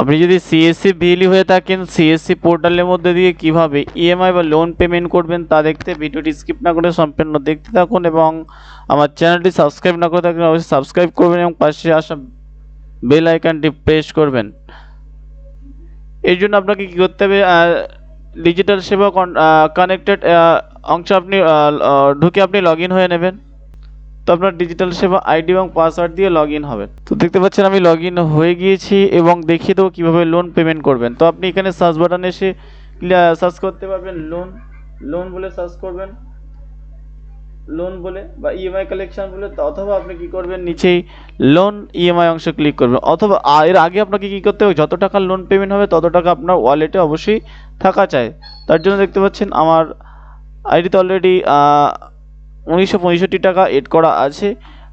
আপনি যদি CSC BLE হয়ে থাকেন সিএসসি পোর্টালের মধ্যে দিয়ে কীভাবে ইএমআই বা লোন পেমেন্ট করবেন তা দেখতে ভিডিওটি স্কিপ না করে সম্পূর্ণ দেখতে থাকুন এবং আমার চ্যানেলটি সাবস্ক্রাইব না করে থাকলে অবশ্যই সাবস্ক্রাইব করবেন এবং পাশে আসা বেল আইকনটি প্রেস করবেন। এই জন্য আপনাকে কী করতে হবে ডিজিটাল সেবা কানেক্টেড অংশ আপনি ঢুকে আপনি লগ হয়ে নেবেন। তো আপনার ডিজিটাল সেবা আইডি এবং পাসওয়ার্ড দিয়ে লগ ইন হবেন তো দেখতে পাচ্ছেন আমি লগ ইন হয়ে গিয়েছি এবং দেখিয়ে দেবো কীভাবে লোন পেমেন্ট করবেন। তো আপনি এখানে সার্চ বাটনে এসে সার্চ করতে পারবেন লোন লোন বলে সার্চ করবেন। লোন বলে বা ইএমআই কালেকশন বলে অথবা আপনি কি করবেন, নিচেই লোন ইএমআই অংশে ক্লিক করবেন। অথবা এর আগে আপনাকে কি করতে হবে, যত টাকা লোন পেমেন্ট হবে, তত টাকা আপনার ওয়ালেটে অবশ্যই থাকা চাই। তার জন্য দেখতে পাচ্ছেন আমার আইডিতে অলরেডি উনিশশো পঁয়ষট্টি টাকা এড করা আছে।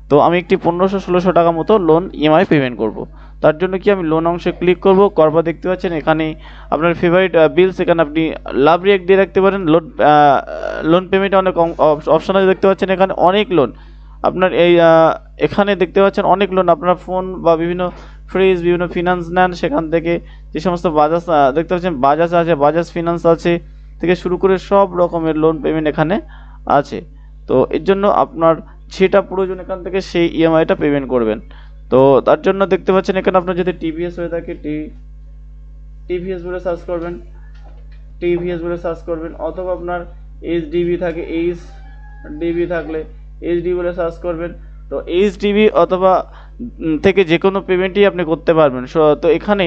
তো আমি একটি পনেরোশো, ষোলোশো টাকা মতো লোন ইএমআই পেমেন্ট করব। তার জন্য কি আমি লোন অংশে ক্লিক করব? করবার দেখতে পাচ্ছেন, এখানে আপনার ফেভারিট বিলস এখানে আপনি লাভ রিয়েক্ট দিয়ে রাখতে পারেন। লোন লোন পেমেন্টে অনেক অপশন আছে দেখতে পাচ্ছেন, এখানে অনেক লোন আপনার এই এখানে দেখতে পাচ্ছেন অনেক লোন আপনার ফোন বা বিভিন্ন ফ্রিজ বিভিন্ন ফিনান্স নেন, সেখান থেকে যে সমস্ত বাজাজ দেখতে পাচ্ছেন, বাজাজ আছে, বাজাজ ফিনান্স আছে থেকে শুরু করে সব রকমের লোন পেমেন্ট এখানে আছে। তো এর জন্য আপনার যেটা প্রয়োজন এখান থেকে সেই ইএমআইটা পেমেন্ট করবেন। তো তার জন্য দেখতে পাচ্ছেন এখানে আপনার যদি টিভিএস হয়ে থাকে টি টিভিএস বলে সার্চ করবেন টিভিএস বলে সার্চ করবেন, অথবা আপনার এইচডিবি থাকে এইচ ডিবি থাকলে এইচডি বলে সার্চ করবেন। তো এইচডিবি অথবা থেকে যে কোনো পেমেন্টই আপনি করতে পারবেন। তো এখানে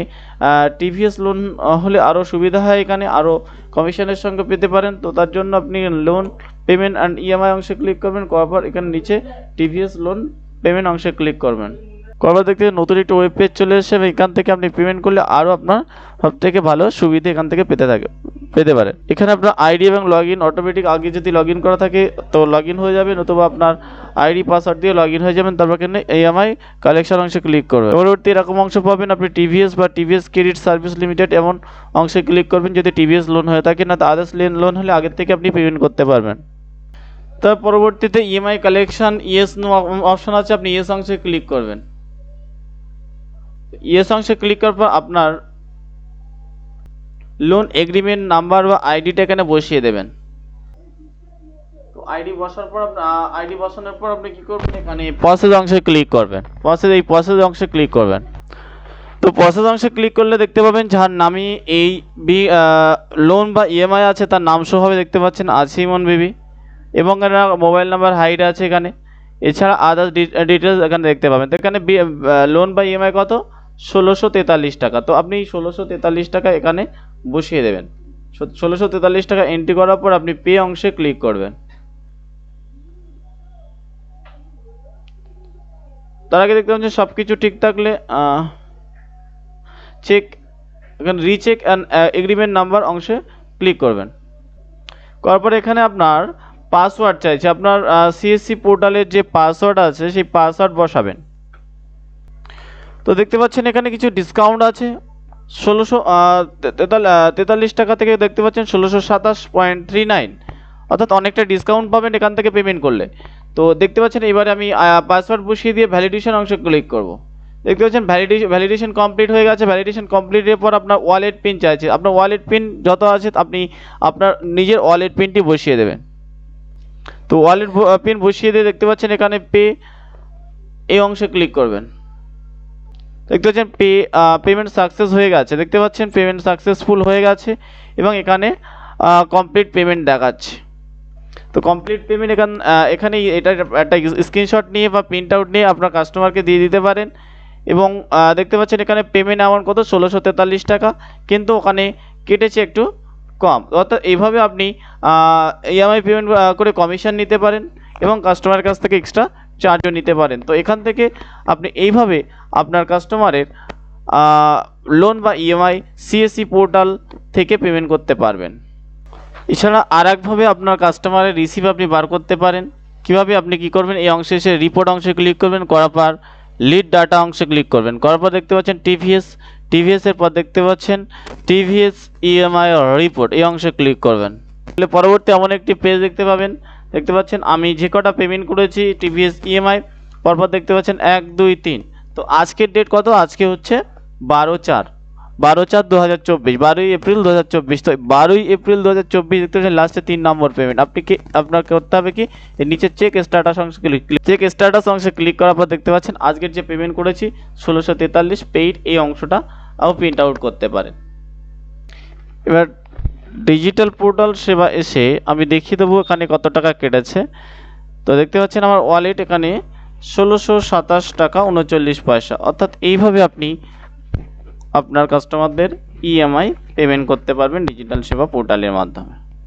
টিভিএস লোন হলে আরও সুবিধা হয় এখানে আরও কমিশনের সঙ্গে পেতে পারেন। তো তার জন্য আপনি লোন পেমেন্ট অ্যান্ড ইএমআই অংশে ক্লিক করবেন, করার পর এখানে নিচে টিভিএস লোন পেমেন্ট অংশে ক্লিক করবেন। করবার দেখতে নতুন একটি ওয়েব পেজ চলে এবং এখান থেকে আপনি পেমেন্ট করলে আরও আপনার সব থেকে ভালো সুবিধা এখান থেকে পেতে থাকে, পেতে পারেন এখানে আপনার আইডি এবং লগ ইন অটোমেটিক আগে যদি লগ ইন করা থাকে, তো লগ ইন হয়ে যাবে, নতুবা আপনার আইডি পাসওয়ার্ড দিয়ে লগ ইন হয়ে যাবেন, তারপর এখানে ইএমআই কালেকশন অংশে ক্লিক করবেন। পরবর্তী এরকম অংশ পাবেন আপনি টিভিএস বা টিভিএস ক্রেডিট সার্ভিস লিমিটেড এমন অংশে ক্লিক করবেন, যদি টিভিএস লোন হয়ে থাকে, না, তো আদার্স লেন লোন হলে আগের থেকে আপনি পেমেন্ট করতে পারবেন। তার পরবর্তীতে EMI collection yes no option আছে, আপনি ইয়েস অংশে ক্লিক করবেন। ইয়েস অংশে ক্লিক করার পর আপনার লোন এগ্রিমেন্ট নাম্বার বা আইডিটা এখানে বসিয়ে দেবেন। তো আইডি বসার পর আইডি বসানোর পর আপনি কি করবেন, এখানে প্রসেস অংশে ক্লিক করবেন। প্রসেস এই প্রসেস অংশে ক্লিক করবেন। তো প্রসেস অংশে ক্লিক করলে দেখতে পাবেন, যার নামই এই বি লোন বা ইএমআই আছে, তার নাম সহ হবে দেখতে পাচ্ছেন আসিমন বিবি। এবং মোবাইল নাম্বার হাইট আছে এখানে। এছাড়া আদার্স ডিটেলস এখানে দেখতে পাবেন। তো এখানে লোন বা ইএমআই কত? ষোলোশো তেতাল্লিশ টাকা। তো আপনি ষোলোশো তেতাল্লিশ টাকা এখানে বসিয়ে দেবেন। ষোলোশো তেতাল্লিশ টাকা এন্ট্রি করার পর আপনি পে অংশে ক্লিক করবেন। তার আগে দেখতে পাচ্ছেন সব কিছু ঠিক থাকলে চেক এখানে রিচেক অ্যান্ড এগ্রিমেন্ট নাম্বার অংশে ক্লিক করবেন। করার পর এখানে আপনার পাসওয়ার্ড চাইছে। আপনার সিএসসি পোর্টালের যে পাসওয়ার্ড আছে, সেই পাসওয়ার্ড বসাবেন। তো দেখতে পাচ্ছেন এখানে কিছু ডিসকাউন্ট আছে। ষোলোশো তেতাল্লিশ টাকা থেকে দেখতে পাচ্ছেন ষোলোশো সাতাশ পয়েন্ট থ্রি নাইন অর্থাৎ অনেকটা ডিসকাউন্ট পাবেন এখান থেকে পেমেন্ট করলে। তো দেখতে পাচ্ছেন এবারে আমি পাসওয়ার্ড বসিয়ে দিয়ে ভ্যালিডেশন অংশে ক্লিক করব। দেখতে পাচ্ছেন ভ্যালিডেশন ভ্যালিডেশন কমপ্লিট হয়ে গেছে। ভ্যালিডেশন কমপ্লিটের পর আপনার ওয়ালেট পিন চাইছে। আপনার ওয়ালেট পিন যত আছে, আপনি আপনার নিজের ওয়ালেট পিনটি বসিয়ে দেবেন। তো ওয়ালেট পিন বসিয়ে দিয়ে দেখতে পাচ্ছেন এখানে পে, এই অংশে ক্লিক করবেন। দেখতে পাচ্ছেন পে পেমেন্ট সাকসেস হয়ে গেছে। দেখতে পাচ্ছেন পেমেন্ট সাকসেসফুল হয়ে গেছে এবং এখানে কমপ্লিট পেমেন্ট দেখাচ্ছে। তো কমপ্লিট পেমেন্ট এখান এখানে এটা একটা স্ক্রিনশট নিয়ে বা প্রিন্ট আউট নিয়ে আপনার কাস্টমারকে দিয়ে দিতে পারেন। এবং দেখতে পাচ্ছেন এখানে পেমেন্ট অ্যামাউন্ট কত? ষোলোশো তেতাল্লিশ টাকা। কিন্তু ওখানে কেটেছে একটু কম। অর্থাৎ এইভাবে আপনি ইএমআই পেমেন্ট করে কমিশন নিতে পারেন এবং কাস্টমারের কাছ থেকে এক্সট্রা চার্জও নিতে পারেন। তো এখান থেকে আপনি এইভাবে আপনার কাস্টমারের লোন বা ইএমআই সিএসসি পোর্টাল থেকে পেমেন্ট করতে পারবেন। এছাড়া আর একভাবে আপনার কাস্টমারের রিসিভ আপনি বার করতে পারেন। কীভাবে আপনি কি করবেন? এই অংশে এসে রিপোর্ট অংশে ক্লিক করবেন, করার পর লিড ডাটা অংশে ক্লিক করবেন। করার পর দেখতে পাচ্ছেন টিভিএস টিভিএস এর পর দেখতে পাচ্ছেন টিভিএস ইএমআই রিপোর্ট এই অংশে ক্লিক করবেন। তাহলে পরবর্তী এমন একটি পেজ দেখতে পাবেন। দেখতে পাচ্ছেন, আমি যে কটা পেমেন্ট করেছি টিভিএস ইএমআই পরপর দেখতে পাচ্ছেন এক, দুই, তিন। তো আজকের ডেট কত? আজকে হচ্ছে বারো, চার। বারো, চার দু হাজার চব্বিশ। বারোই এপ্রিল দু হাজার চব্বিশ। তো বারোই এপ্রিল দু হাজার চব্বিশ, দেখতে পাচ্ছেন লাস্টে তিন নম্বর পেমেন্ট আপনি কি, আপনার করতে হবে কি? নিচে চেক স্ট্যাটাস অংশে ক্লিক চেক স্ট্যাটাস অংশে ক্লিক করার পর দেখতে পাচ্ছেন, আজকের যে পেমেন্ট করেছি, ষোলোশো তেতাল্লিশ পেইড এই অংশটা প্রিন্ট আউট করতে পারেন। এবার ডিজিটাল পোর্টাল সেবা এসে আমি দেখিয়ে দেবো এখানে কত টাকা কেটেছে। তো দেখতে পাচ্ছেন আমার ওয়ালেট এখানে ষোলোশো সাতাশ টাকা উনচল্লিশ পয়সা। অর্থাৎ এইভাবে আপনি আপনার কাস্টমারদের ইএমআই পেমেন্ট করতে পারবেন ডিজিটাল সেবা পোর্টালের মাধ্যমে।